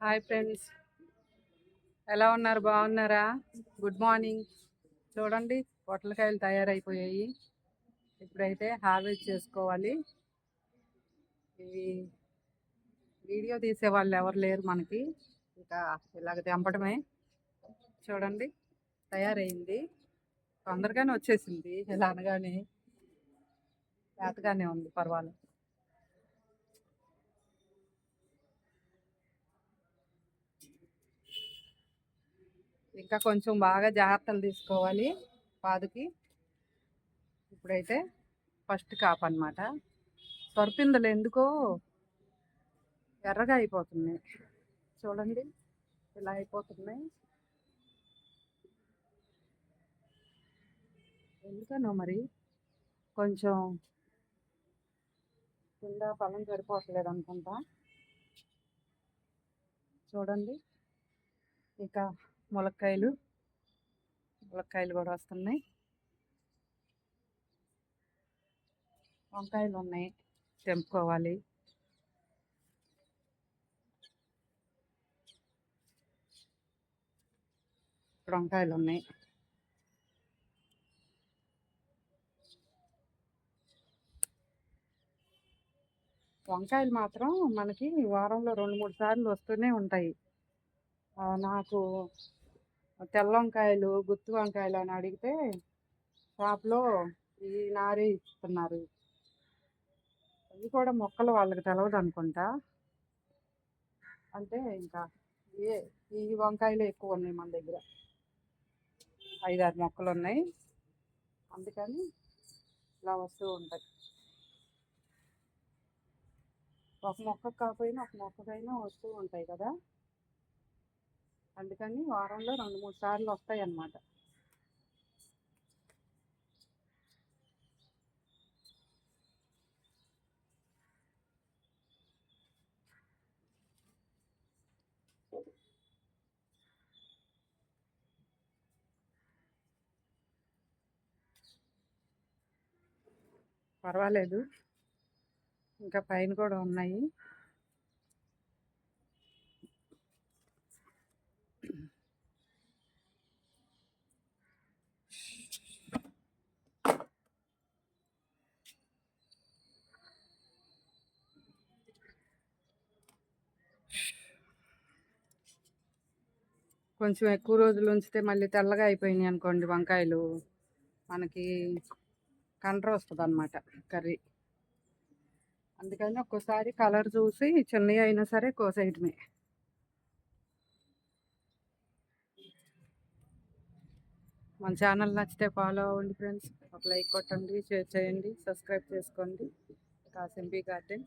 Hi friends ఎలా ఉన్నారు? బాగున్నారా? గుడ్ మార్నింగ్ చూడండి పొట్లకాయలు తయారైపోయాయి. ఇప్పుడైతే హార్వెస్ట్ చేసుకోవాలి. ఇవి వీడియో తీసే వాళ్ళు ఎవరు లేరు మనకి. ఇంకా ఇలాగ తెంపడమే. చూడండి తయారైంది. తొందరగానే వచ్చేసింది. ఇలా అనగానే లేతగానే ఉంది పర్వాలేదు. ఇంకా కొంచెం బాగా జాగ్రత్తలు తీసుకోవాలి పాదుకి. ఇప్పుడైతే ఫస్ట్ కాప్ అనమాట సొరపిందులు ఎందుకో ఎర్రగా అయిపోతున్నాయి. చూడండి ఇలా అయిపోతున్నాయి. ఎందుకనో మరి? కొంచెం కింద పొలం సరిపోవట్లేదు అనుకుంటా. చూడండి ఇక ములక్కాయలు ములక్కాయలు కూడా వస్తున్నాయి. వంకాయలు ఉన్నాయి తెంపుకోవాలి. ఇప్పుడు వంకాయలు ఉన్నాయి. వంకాయలు మాత్రం మనకి వారంలో రెండు మూడు సార్లు వస్తూనే ఉంటాయి. నాకు తెల్ల వంకాయలు గుత్తి వంకాయలు అని అడిగితే షాప్లో ఈ నారే ఇస్తున్నారు. అవి కూడా మొక్కలు వాళ్ళకి తెలవదు అనుకుంటా. అంటే ఇంకా ఏ ఈ వంకాయలు ఎక్కువ ఉన్నాయి మన దగ్గర. ఐదారు మొక్కలు ఉన్నాయి. అందుకని ఇలా వస్తూ ఉంటాయి. ఒక మొక్క కాకపోయినా ఒక మొక్కకైనా వస్తూ ఉంటాయి కదా. అందుకని వారంలో రెండు మూడు సార్లు వస్తాయి అన్నమాట పర్వాలేదు. ఇంకా పైన కూడా ఉన్నాయి. కొంచెం ఎక్కువ రోజులు ఉంచితే మళ్ళీ తెల్లగా అయిపోయినాయి అనుకోండి వంకాయలు. మనకి కండ్ర వస్తుంది అనమాట కర్రీ. అందుకని ఒక్కోసారి కలర్ చూసి చిన్నవి అయినా సరే కోసేయటమే. మన ఛానల్ నచ్చితే ఫాలో అవ్వండి ఫ్రెండ్స్. ఒక లైక్ కొట్టండి షేర్ చేయండి సబ్స్క్రైబ్ చేసుకోండి. కాసింబీ గార్డెన్.